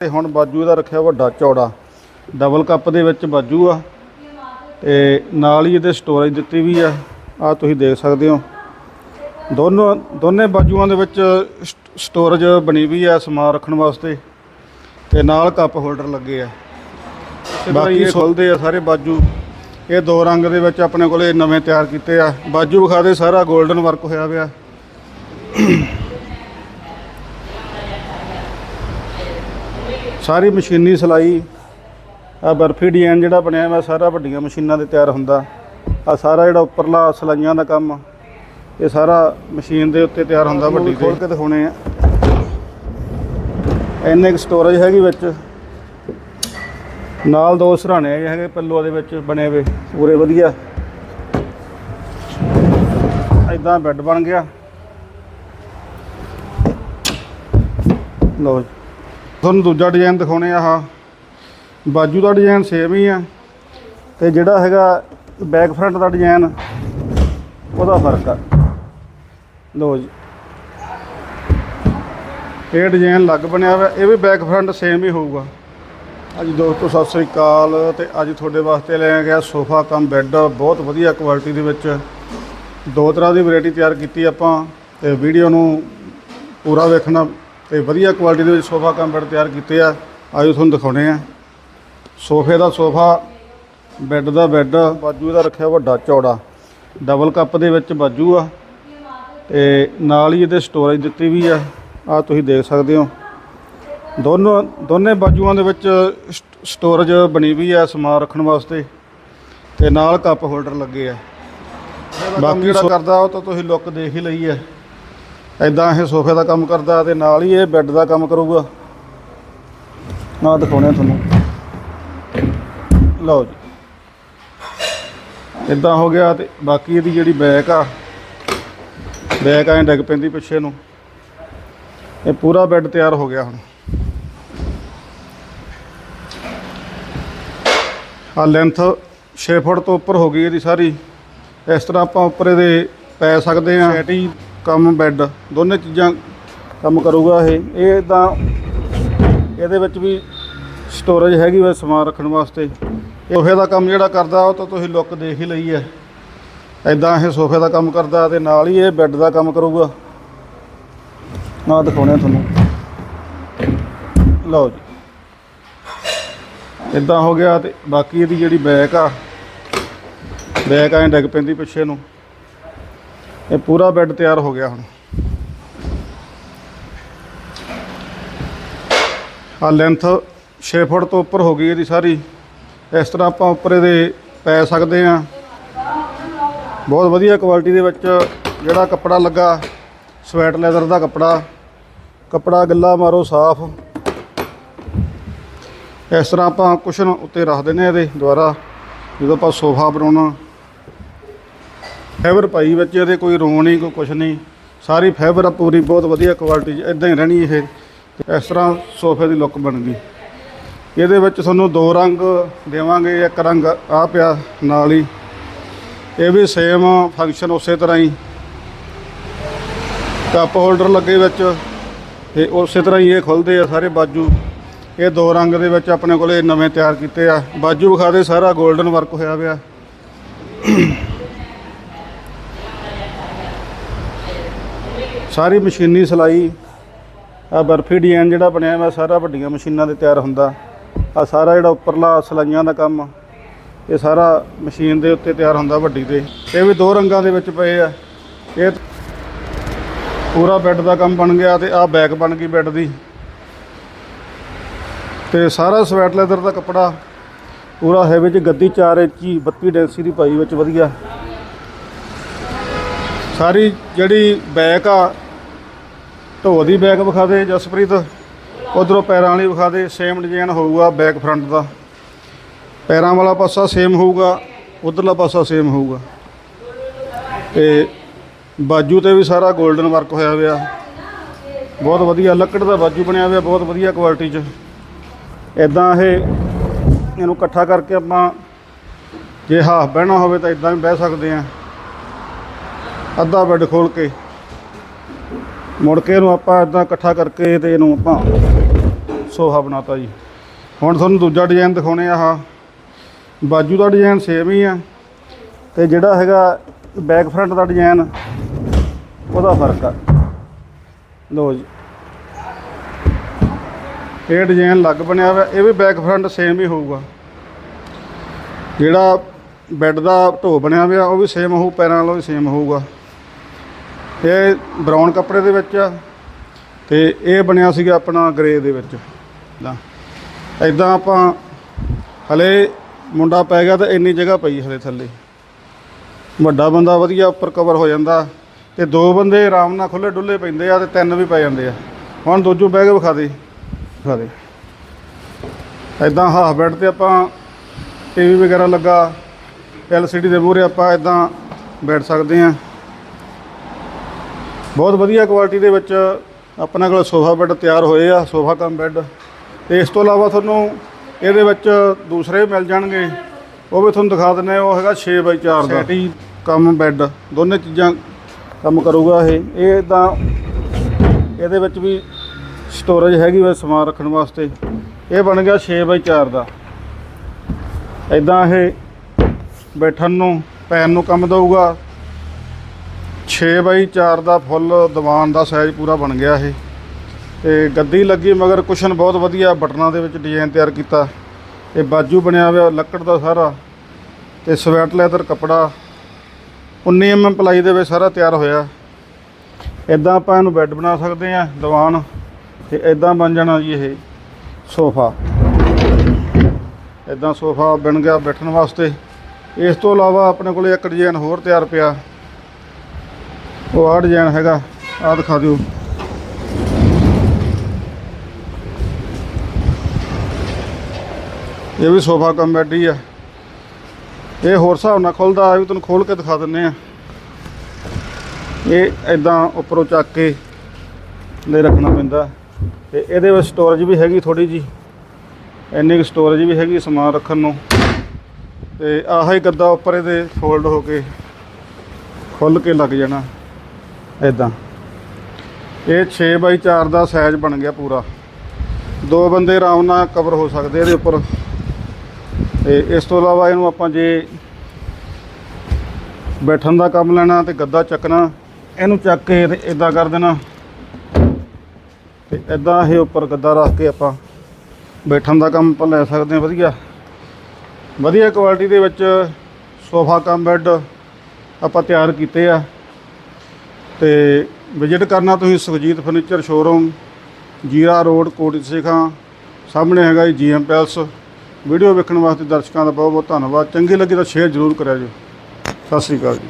ਤੇ ਹੁਣ ਬਾਜੂ ਦਾ ਰੱਖਿਆ ਵੱਡਾ ਚੌੜਾ। ਡਬਲ ਕੱਪ ਦੇ ਵਿੱਚ ਬਾਜੂ ਆ। ਤੇ ਨਾਲ ਹੀ ਇਹਦੇ ਸਟੋਰੇਜ ਦਿੱਤੀ ਵੀ ਆ। ਆ ਤੁਸੀਂ ਦੇਖ ਸਕਦੇ ਹੋ। ਦੋਨੋਂ ਦੋਨੇ ਬਾਜੂਆਂ ਦੇ ਵਿੱਚ ਸਟ- ਸਟੋਰੇਜ ਬਣੀ ਵੀ ਆ ਸਮਾਨ ਰੱਖਣ ਵਾਸਤੇ। ਤੇ ਨਾਲ ਕੱਪ ਹੋਲਡਰ ਲੱਗੇ ਆ। ਬਾਕੀ ਖੁੱਲਦੇ ਆ ਸਾਰੇ ਬਾਜੂ। ਇਹ ਦੋ ਰੰਗ ਦੇ ਵਿੱਚ ਆਪਣੇ ਕੋਲੇ ਨਵੇਂ ਤਿਆਰ ਕੀਤੇ ਆ। ਬਾਜੂ ਵਿਖਾ ਦੇ ਸਾਰਾ 골ਡਨ ਵਰਕ ਹੋਇਆ ਪਿਆ। ਸਾਰੀ ਮਸ਼ੀਨੀ ਸਿਲਾਈ ਆ ਬਰਫੀ ਡਿਜ਼ਾਈਨ ਜਿਹੜਾ ਬਣਿਆ ਹੋਇਆ ਸਾਰਾ ਵੱਡੀਆਂ ਮਸ਼ੀਨਾਂ ਦੇ ਤਿਆਰ ਹੁੰਦਾ। ਆ ਸਾਰਾ ਜਿਹੜਾ ਉੱਪਰਲਾ ਸਿਲਾਈਆਂ ਦਾ ਕੰਮ ਇਹ ਸਾਰਾ ਮਸ਼ੀਨ ਦੇ ਉੱਤੇ ਤਿਆਰ ਹੁੰਦਾ ਵੱਡੀ ਖੋਲ ਕੇ ਦਿਖਾਉਣੇ ਆ। ਇੰਨੇ ਕੁ ਸਟੋਰੇਜ ਹੈਗੀ ਵਿੱਚ। ਨਾਲ ਦੋ ਸਰਾਣੇ ਹੈਗੇ ਪੱਲੂਆਂ ਦੇ ਵਿੱਚ ਬਣੇ ਹੋਏ ਪੂਰੇ ਵਧੀਆ। ਐਦਾਂ ਬੈੱਡ ਬਣ ਗਿਆ। ਲਓ ਜੀ। ਤੁਹਾਨੂੰ ਦੂਜਾ ਡਿਜ਼ਾਈਨ ਦਿਖਾਉਣੇ ਆ ਆਹ। ਬਾਜੂ ਦਾ ਡਿਜ਼ਾਈਨ ਸੇਮ ਹੀ ਆ। ਤੇ ਜਿਹੜਾ ਹੈਗਾ ਬੈਕ ਫਰੰਟ ਦਾ ਡਿਜ਼ਾਈਨ ਉਹਦਾ ਫ਼ਰਕ ਆ। ਲੋ ਜੀ। ਇਹ ਡਿਜ਼ਾਈਨ ਲੱਗ ਬਣਿਆ ਹੋਇਆ, ਇਹ ਵੀ ਬੈਕ ਫਰੰਟ ਸੇਮ ਹੀ ਹੋਊਗਾ। ਅੱਜ ਦੋਸਤੋ, ਸਤਿ ਸ੍ਰੀ ਅਕਾਲ ਤੇ ਅੱਜ ਤੁਹਾਡੇ ਵਾਸਤੇ ਲੈ ਗਿਆ ਸੋਫਾ ਕਮ ਬੈੱਡ ਬਹੁਤ ਵਧੀਆ ਕੁਆਲਿਟੀ ਦੇ ਵਿੱਚ। ਦੋ ਤਰ੍ਹਾਂ ਦੀ ਵੈਰਾਈਟੀ ਤਿਆਰ ਕੀਤੀ ਆਪਾਂ ਤੇ ਵੀਡੀਓ ਨੂੰ ਪੂਰਾ ਵੇਖਣਾ ਤੇ ਵਧੀਆ ਕੁਆਲਿਟੀ ਦੇ ਵਿੱਚ ਸੋਫਾ ਕਮ ਬੈੱਡ ਤਿਆਰ ਕੀਤੇ ਆ। ਆਜੋ ਤੁਹਾਨੂੰ ਦਿਖਾਉਣੇ ਆ। ਸੋਫੇ ਦਾ ਸੋਫਾ ਬੈੱਡ ਦਾ ਬੈੱਡ ਬਾਜੂ ਦਾ ਰੱਖਿਆ ਵੱਡਾ ਚੌੜਾ। ਡਬਲ ਕੱਪ ਦੇ ਵਿੱਚ ਬਾਜੂ ਆ। ਤੇ ਨਾਲ ਹੀ ਇਹਦੇ ਸਟੋਰੇਜ ਦਿੱਤੀ ਵੀ ਆ। ਆ ਤੁਸੀਂ ਦੇਖ ਸਕਦੇ ਹੋ। ਦੋਨੋਂ ਦੋਨੇ ਬਾਜੂਆਂ ਦੇ ਵਿੱਚ ਸਟ- ਸਟੋਰੇਜ ਬਣੀ ਵੀ ਆ ਸਮਾਨ ਰੱਖਣ ਵਾਸਤੇ। ਤੇ ਨਾਲ ਕੱਪ ਹੋਲਡਰ ਲੱਗੇ ਆ। ਬਾਕੀ ਜਿਹੜਾ ਕਰਦਾ ਉਹ ਤਾਂ ਤੁਸੀਂ ਲੁੱਕ ਦੇਖ ਹੀ ਲਈ ਹੈ ਐਦਾਂ ਇਹ ਸੋਫੇ ਦਾ ਕੰਮ ਕਰਦਾ ਤੇ ਨਾਲ ਹੀ ਇਹ ਬੈੱਡ ਦਾ ਕੰਮ ਕਰੂਗਾ। ਨਾ ਦਿਖਾਉਣੇ ਆ ਤੁਹਾਨੂੰ। ਲਓ ਜੀ। ਇਦਾਂ ਹੋ ਗਿਆ ਤੇ ਬਾਕੀ ਇਹਦੀ ਜਿਹੜੀ ਬੈਕ ਆ, ਬੈਕ ਐਂ ਡਿੱਗ ਪੈਂਦੀ ਪਿੱਛੇ ਨੂੰ। ਇਹ ਪੂਰਾ ਬੈੱਡ ਤਿਆਰ ਹੋ ਗਿਆ ਹੁਣ। ਆ ਲੈਂਥ 6 ਫੁੱਟ ਤੋਂ ਉੱਪਰ ਹੋ ਗਈ ਇਹਦੀ ਸਾਰੀ। ਇਸ ਤਰ੍ਹਾਂ ਆਪਾਂ ਉੱਪਰ ਇਹਦੇ ਪੈ ਸਕਦੇ ਆ ਸੈਟੀ ਕੰਮ ਬੈੱਡ ਦੋਨੇ ਚੀਜ਼ਾਂ ਕੰਮ ਕਰੂਗਾ ਇਹ। ਇਹ ਤਾਂ ਇਹਦੇ ਵਿੱਚ ਵੀ ਸਟੋਰੇਜ ਹੈਗੀ ਵਾ ਸਮਾਨ ਰੱਖਣ ਵਾਸਤੇ। ਇਹ ਸੋਫੇ ਦਾ ਕੰਮ ਜਿਹੜਾ ਕਰਦਾ, ਉਹ ਤਾਂ ਤੁਸੀਂ ਲੁੱਕ ਦੇਖ ਹੀ ਲਈ ਹੈ। ਐਦਾਂ ਇਹ ਸੋਫੇ ਦਾ ਕੰਮ ਕਰਦਾ ਤੇ ਨਾਲ ਹੀ ਇਹ ਬੈੱਡ ਦਾ ਕੰਮ ਕਰੂਗਾ। ਨਾ ਦਿਖਾਉਣੇ ਆ ਤੁਹਾਨੂੰ। ਲਓ ਜੀ। ਇਦਾਂ ਹੋ ਗਿਆ ਤੇ ਬਾਕੀ ਇਹਦੀ ਜਿਹੜੀ ਬੈਕ ਆ ਬੈਕ ਐਂ ਡਿੱਗ ਪੈਂਦੀ ਪਿੱਛੇ ਨੂੰ। ਇਹ ਪੂਰਾ ਬੈੱਡ ਤਿਆਰ ਹੋ ਗਿਆ ਹੁਣ। ਆ ਲੈਂਥ 6 ਫੁੱਟ ਤੋਂ ਉੱਪਰ ਹੋ ਗਈ ਇਹਦੀ ਸਾਰੀ। ਇਸ ਤਰ੍ਹਾਂ ਆਪਾਂ ਉੱਪਰ ਇਹਦੇ ਪੈ ਸਕਦੇ ਆ ਬਹੁਤ ਵਧੀਆ ਕੁਆਲਿਟੀ ਦੇ ਵਿੱਚ ਜਿਹੜਾ ਕੱਪੜਾ ਲੱਗਾ ਸਵੈਟ ਲੈਦਰ ਦਾ ਕੱਪੜਾ। ਕੱਪੜਾ ਗੱਲਾ ਮਾਰੋ, ਸਾਫ਼। ਇਸ ਤਰ੍ਹਾਂ ਆਪਾਂ ਕੁਸ਼ਨ ਉੱਤੇ ਰੱਖ ਦਿੰਦੇ ਆ ਇਹਦੇ ਦੁਆਰਾ। ਜਦੋਂ ਆਪਾਂ ਸੋਫਾ ਬਣਾਉਣਾ ਫਾਈਬਰ ਪਾਈ ਵਿੱਚ, ਇਹਦੇ ਕੋਈ ਰੋਂ ਨਹੀਂ, ਕੋਈ ਕੁਛ ਨਹੀਂ। ਸਾਰੀ ਫਾਈਬਰ ਆ, ਪੂਰੀ ਬਹੁਤ ਵਧੀਆ ਕੁਆਲਿਟੀ 'ਚ ਇਦਾਂ ਹੀ ਰਹਿਣੀ ਇਹ। ਇਸ ਤਰ੍ਹਾਂ ਸੋਫੇ ਦੀ ਲੁੱਕ ਬਣ ਗਈ। ਇਹਦੇ ਵਿੱਚ ਤੁਹਾਨੂੰ ਦੋ ਰੰਗ ਦੇਵਾਂਗੇ, ਇੱਕ ਰੰਗ ਆ ਪਿਆ ਨਾਲ ਹੀ। ਇਹ ਵੀ ਸੇਮ ਫੰਕਸ਼ਨ ਉਸੇ ਤਰ੍ਹਾਂ ਹੀ। ਕੱਪ ਹੋਲਡਰ ਲੱਗੇ ਵਿੱਚ, ਤੇ ਉਸੇ ਤਰ੍ਹਾਂ ਹੀ ਇਹ ਖੁੱਲਦੇ ਆ ਸਾਰੇ ਬਾਜੂ। ਇਹ ਦੋ ਰੰਗ ਦੇ ਵਿੱਚ ਆਪਣੇ ਕੋਲੇ ਨਵੇਂ ਤਿਆਰ ਕੀਤੇ ਆ। ਬਾਜੂ ਵਿਖਾ ਦੇ, ਸਾਰਾ 골ਡਨ ਵਰਕ ਹੋਇਆ ਪਿਆ। ਸਾਰੀ ਮਸ਼ੀਨੀ ਸਿਲਾਈ ਆ ਬਰਫੀ ਡਿਜ਼ਾਈਨ ਜਿਹੜਾ ਬਣਿਆ ਹੋਇਆ ਸਾਰਾ ਵੱਡੀਆਂ ਮਸ਼ੀਨਾਂ ਦੇ ਤਿਆਰ ਹੁੰਦਾ। ਆ ਸਾਰਾ ਜਿਹੜਾ ਉੱਪਰਲਾ ਸਿਲਾਈਆਂ ਦਾ ਕੰਮ, ਇਹ ਸਾਰਾ ਮਸ਼ੀਨ ਦੇ ਉੱਤੇ ਤਿਆਰ ਹੁੰਦਾ ਵੱਡੀ ਤੇ। ਇਹ ਵੀ ਦੋ ਰੰਗਾਂ ਦੇ ਵਿੱਚ ਪਏ ਆ। ਇਹ ਪੂਰਾ ਬੈੱਡ ਦਾ ਕੰਮ ਬਣ ਗਿਆ ਤੇ ਆ ਬੈਕ ਬਣ ਗਈ ਬੈੱਡ ਦੀ। ਤੇ ਸਾਰਾ ਸਵੈਟ ਲੈਦਰ ਦਾ ਕੱਪੜਾ, ਪੂਰਾ ਹੈਵੀ ਚ ਗੱਦੀ 4 ਇੰਚੀ 32 ਡੈਂਸੀ ਦੀ ਪਾਈ ਵਿੱਚ ਵਧੀਆ। ਸਾਰੀ ਜਿਹੜੀ ਬੈਕ ਆ ਢੋ ਦੀ ਬੈਕ ਵਿਖਾ ਦੇ ਜਸਪ੍ਰੀਤ। ਉਧਰੋਂ ਪੈਰਾਂ ਵਾਲੀ ਵਿਖਾ ਦੇ ਸੇਮ ਡਿਜ਼ਾਈਨ ਹੋਊਗਾ ਬੈਕ ਫਰੰਟ ਦਾ। ਪੈਰਾਂ ਵਾਲਾ ਪਾਸਾ ਸੇਮ ਹੋਊਗਾ, ਉਧਰਲਾ ਪਾਸਾ ਸੇਮ ਹੋਊਗਾ। ਤੇ ਬਾਜੂ ਤੇ ਵੀ ਸਾਰਾ 골ਡਨ ਵਰਕ ਹੋਇਆ ਹੋਇਆ। ਬਹੁਤ ਵਧੀਆ ਲੱਕੜ ਦਾ ਬਾਜੂ ਬਣਿਆ ਹੋਇਆ, ਬਹੁਤ ਵਧੀਆ ਕੁਆਲਿਟੀ 'ਚ। ਇਦਾਂ ਇਹ ਇਹਨੂੰ ਇਕੱਠਾ ਕਰਕੇ ਆਪਾਂ ਜੇ ਹਾਫ ਬਹਿਣਾ ਹੋਵੇ ਤਾਂ ਇਦਾਂ ਵੀ ਬਹਿ ਸਕਦੇ ਆ। ਅੱਧਾ ਬੈੱਡ ਖੋਲ ਕੇ ਮੁੜ ਕੇ ਇਹਨੂੰ ਆਪਾਂ ਇਦਾਂ ਇਕੱਠਾ ਕਰਕੇ ਤੇ ਇਹਨੂੰ ਆਪਾਂ ਸੋਫਾ ਬਣਾਤਾ ਜੀ। ਹੁਣ ਤੁਹਾਨੂੰ ਦੂਜਾ ਡਿਜ਼ਾਈਨ ਦਿਖਾਉਣੇ ਆ ਆਹ। ਬਾਜੂ ਦਾ ਡਿਜ਼ਾਈਨ ਸੇਮ ਹੀ ਆ ਤੇ ਜਿਹੜਾ ਹੈਗਾ ਬੈਕ ਫਰੰਟ ਦਾ ਡਿਜ਼ਾਈਨ ਉਹਦਾ ਫ਼ਰਕ ਆ। ਲੋ ਜੀ। ਇਹ ਡਿਜ਼ਾਈਨ ਲੱਗ ਬਣਿਆ ਹੋਇਆ ਇਹ ਵੀ ਬੈਕ ਫਰੰਟ ਸੇਮ ਹੀ ਹੋਊਗਾ। ਜਿਹੜਾ ਬੈੱਡ ਦਾ ਢੋ ਬਣਿਆ ਹੋਇਆ ਉਹ ਵੀ ਸੇਮ ਹੋਊ, ਪੈਰਾਂ ਵਾਲਾ ਵੀ ਸੇਮ ਹੋਊਗਾ। ਇਹ ਬਰਾਊਨ ਕੱਪੜੇ ਦੇ ਵਿੱਚ ਆ ਤੇ ਇਹ ਬਣਿਆ ਸੀਗਾ ਆਪਣਾ ਗ੍ਰੇ ਦੇ ਵਿੱਚ ਨਾ ਇਦਾਂ ਆਪਾਂ ਹਲੇ ਮੁੰਡਾ ਪੈ ਗਿਆ ਤਾਂ ਇੰਨੀ ਜਗ੍ਹਾ ਪਈ ਹਲੇ ਥੱਲੇ। ਵੱਡਾ ਬੰਦਾ ਵਧੀਆ ਉੱਪਰ ਕਵਰ ਹੋ ਜਾਂਦਾ ਤੇ ਦੋ ਬੰਦੇ ਆਰਾਮ ਨਾਲ ਖੁੱਲੇ ਡੁੱਲੇ ਪੈਂਦੇ ਆ ਤੇ ਤਿੰਨ ਵੀ ਪੈ ਜਾਂਦੇ ਆ। ਹੁਣ ਦੋਜੋ ਬਹਿ ਕੇ ਵਿਖਾ ਦੇ ਵਿਖਾ ਦੇ। ਇਦਾਂ ਹਾਫ ਬੈੱਡ ਤੇ ਆਪਾਂ ਟੀਵੀ ਵਗੈਰਾ ਲੱਗਾ ਐਲਸੀਡੀ ਦੇ ਮੂਹਰੇ ਆਪਾਂ ਇਦਾਂ ਬੈਠ ਸਕਦੇ ਆ। ਬਹੁਤ ਵਧੀਆ ਕੁਆਲਿਟੀ ਦੇ ਵਿੱਚ ਆਪਣੇ ਕੋਲ ਸੋਫਾ ਬੈੱਡ ਤਿਆਰ ਹੋਏ ਆ ਸੋਫਾ ਕਮ ਬੈੱਡ। ਤੇ ਇਸ ਤੋਂ ਇਲਾਵਾ ਤੁਹਾਨੂੰ ਇਹਦੇ ਵਿੱਚ ਦੂਸਰੇ ਮਿਲ ਜਾਣਗੇ। ਉਹ ਵੀ ਤੁਹਾਨੂੰ ਦਿਖਾ ਦਿੰਦੇ ਉਹ ਹੈਗਾ 6 ਬਾਈ 4 ਦਾ ਸੈਟੀ ਕਮ ਬੈੱਡ। ਦੋਨੇ ਚੀਜ਼ਾਂ ਕੰਮ ਕਰੂਗਾ ਇਹ। ਇਹ ਤਾਂ ਇਹਦੇ ਵਿੱਚ ਵੀ ਸਟੋਰੇਜ ਹੈਗੀ ਵਾ ਸਮਾਨ ਰੱਖਣ ਵਾਸਤੇ। ਇਹ ਬਣ ਗਿਆ 6 ਬਾਈ 4 ਦਾ। ਇਦਾਂ ਇਹ ਬੈਠਣ ਨੂੰ ਪੈਨ ਨੂੰ ਕੰਮ ਦਊਗਾ। 6 ਬਾਈ 4 ਦਾ ਫੁੱਲ ਦੀਵਾਨ ਦਾ ਸਾਈਜ਼ ਪੂਰਾ ਬਣ ਗਿਆ ਇਹ। ਤੇ ਗੱਦੀ ਲੱਗੀ ਮਗਰ ਕੁਸ਼ਨ ਬਹੁਤ ਵਧੀਆ ਬਟਨਾਂ ਦੇ ਵਿੱਚ ਡਿਜ਼ਾਈਨ ਤਿਆਰ ਕੀਤਾ। ਇਹ ਬਾਜੂ ਬਣਿਆ ਹੋਇਆ, ਲੱਕੜ ਦਾ ਸਾਰਾ। ਤੇ ਸਵੈਟ ਲੈਦਰ ਕੱਪੜਾ 19 mm ਪਲਾਈ ਦੇ ਵਿੱਚ ਸਾਰਾ ਤਿਆਰ ਹੋਇਆ। ਇਦਾਂ ਆਪਾਂ ਇਹਨੂੰ ਬੈੱਡ ਬਣਾ ਸਕਦੇ ਆ ਦੀਵਾਨ। ਤੇ ਇਦਾਂ ਬਣ ਜਾਣਾ ਜੀ ਇਹ ਸੋਫਾ। ਇਦਾਂ ਸੋਫਾ ਬਣ ਗਿਆ ਬੈਠਣ ਵਾਸਤੇ। ਇਸ ਤੋਂ ਇਲਾਵਾ ਆਪਣੇ ਕੋਲੇ ਇੱਕ ਡਿਜ਼ਾਈਨ ਹੋਰ ਤਿਆਰ ਪਿਆ। ਉਹ ਆਹ ਡਿਜ਼ਾਈਨ ਹੈਗਾ, ਆਹ ਦਿਖਾ ਦਿਓ। ਇਹ ਵੀ ਸੋਫਾ ਕਮ ਬੈੱਡ ਹੀ ਆ। ਇਹ ਹੋਰ ਹਿਸਾਬ ਨਾਲ ਖੁੱਲਦਾ, ਇਹ ਵੀ ਤੁਹਾਨੂੰ ਖੋਲ ਕੇ ਦਿਖਾ ਦਿੰਨੇ ਆ। ਇਹ ਇਦਾਂ ਉੱਪਰੋਂ ਚੱਕ ਕੇ ਲੈ ਰੱਖਣਾ ਪੈਂਦਾ। ਤੇ ਇਹਦੇ ਵਿੱਚ ਸਟੋਰੇਜ ਵੀ ਹੈਗੀ ਥੋੜੀ ਜੀ ਇੰਨੀ ਕੁ ਸਟੋਰੇਜ ਵੀ ਹੈਗੀ ਸਮਾਨ ਰੱਖਣ ਨੂੰ। ਤੇ ਆਹ ਹੀ ਗੱਦਾ ਉੱਪਰ ਇਹਦੇ ਫੋਲਡ ਹੋ ਕੇ ਖੁੱਲ ਕੇ ਲੱਗ ਜਾਣਾ। ਇਦਾਂ ਇਹ 6 ਬਾਈ 4 ਦਾ ਸਾਈਜ਼ ਬਣ ਗਿਆ ਪੂਰਾ। ਦੋ ਬੰਦੇ ਆਰਾਮ ਨਾਲ ਕਵਰ ਹੋ ਸਕਦੇ ਇਹਦੇ ਉੱਪਰ। ਤੇ ਇਸ ਤੋਂ ਇਲਾਵਾ ਇਹਨੂੰ ਆਪਾਂ ਜੇ ਬੈਠਣ ਦਾ ਕੰਮ ਲੈਣਾ ਤੇ ਗੱਦਾ ਚੱਕਣਾ, ਇਹਨੂੰ ਚੱਕ ਕੇ ਤੇ ਇਦਾਂ ਕਰ ਦੇਣਾ। ਤੇ ਇਦਾਂ ਇਹ ਉੱਪਰ ਗੱਦਾ ਰੱਖ ਕੇ ਆਪਾਂ ਬੈਠਣ ਦਾ ਕੰਮ ਆਪਾਂ ਲੈ ਸਕਦੇ ਹਾਂ, ਵਧੀਆ। ਵਧੀਆ ਕੁਆਲਿਟੀ ਦੇ ਵਿੱਚ ਸੋਫਾ ਕਮ ਬੈੱਡ ਆਪਾਂ ਤਿਆਰ ਕੀਤੇ ਆ। ਤੇ ਵਿਜ਼ਿਟ ਕਰਨਾ ਤੁਸੀਂ Sukhjeet furniture showroom, Zira road, Koti Sekhan, ਸਾਹਮਣੇ ਹੈਗਾ ਜੀ ਜੀਐਮ ਪੈਲਸ। ਵੀਡੀਓ ਵੇਖਣ ਵਾਸਤੇ ਦਰਸ਼ਕਾਂ ਦਾ ਬਹੁਤ ਬਹੁਤ ਧੰਨਵਾਦ। ਚੰਗੀ ਲੱਗੀ ਤਾਂ ਸ਼ੇਅਰ ਜ਼ਰੂਰ ਕਰਿਆ ਜੀ ਸਤਿ ਸ੍ਰੀ ਅਕਾਲ ਜੀ।